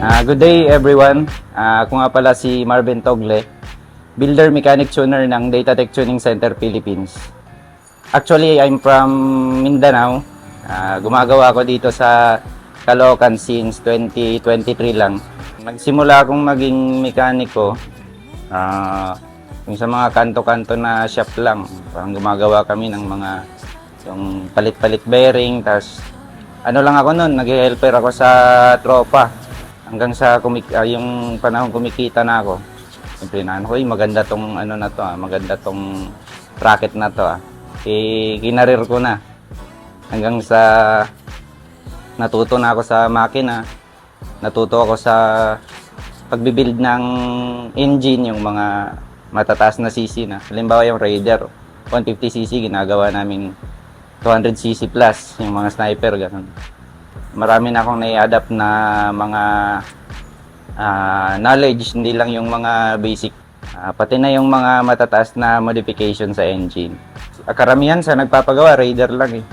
Ah, good day everyone. Ah, ako nga pala si Marvin Togle, builder mechanic tuner ng Data Tech Tuning Center Philippines. Actually, I'm from Mindanao. Ah, gumagawa ako dito sa Caloocan since 2023 lang. Nagsimula akong maging mekaniko ah, yung sa mga kanto-kanto na shop lang. Parang gumagawa kami ng mga yung palit-palit bearing, tas ano lang ako noon, nag-helper ako sa tropa. Hanggang sa kumik ah, yung panahon kumikita na ako. Siyempre na, ano, "Uy, maganda tong ano na to, ah, maganda tong racket na to. Ah. Eh, kinarir ko na. Hanggang sa natuto na ako sa makina. Natuto ako sa pagbibuild ng engine, yung mga matataas na CC na. Halimbawa yung Raider, 150cc, ginagawa namin 200cc plus, yung mga sniper, ganun. Marami na akong nai-adapt na mga ah, knowledge, hindi lang yung mga basic. Ah, pati na yung mga matataas na modification sa engine. Ah, Karamihan sa nagpapagawa, Raider lang eh.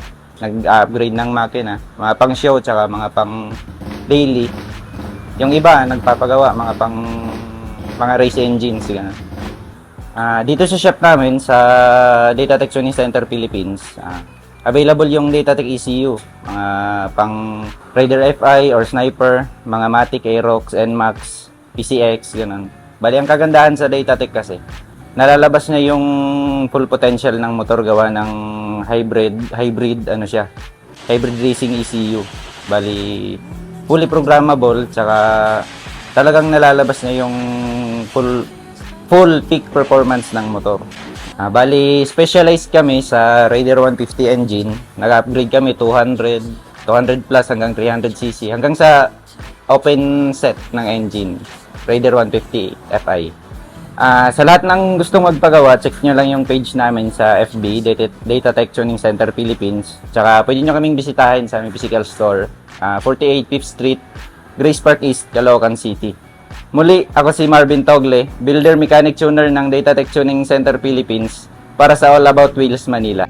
Nag-upgrade ng makina. Mga pang show, tsaka mga pang daily. Yung iba, nagpapagawa, mga pang mga race engines. Ganun. Ah, dito sa shop namin sa Data Tech Center Philippines, ah, available yung Data Tech ECU, mga pang Raider FI or Sniper, mga Matic, Aerox, NMAX, PCX, ganun. Bali, ang kagandahan sa Data Tech kasi, nalalabas niya yung full potential ng motor gawa ng hybrid, hybrid, ano siya, hybrid racing ECU. Bali, fully programmable, tsaka talagang nalalabas niya yung full full peak performance ng motor. Ah, bali, specialized kami sa Raider 150 engine. Nag-upgrade kami 200, 200 plus hanggang 300cc. Hanggang sa open set ng engine. Raider 150 FI. Ah, sa lahat ng gustong magpagawa, check nyo lang yung page namin sa FB, Data, Data Tech Tuning Center Philippines. Tsaka pwede nyo kaming bisitahin sa aming physical store. Ah, 48 Fifth Street, Grace Park East, Caloocan City. Muli, ako si Marvin Togle, builder mechanic tuner ng Data Tech Tuning Center Philippines para sa All About Wheels Manila.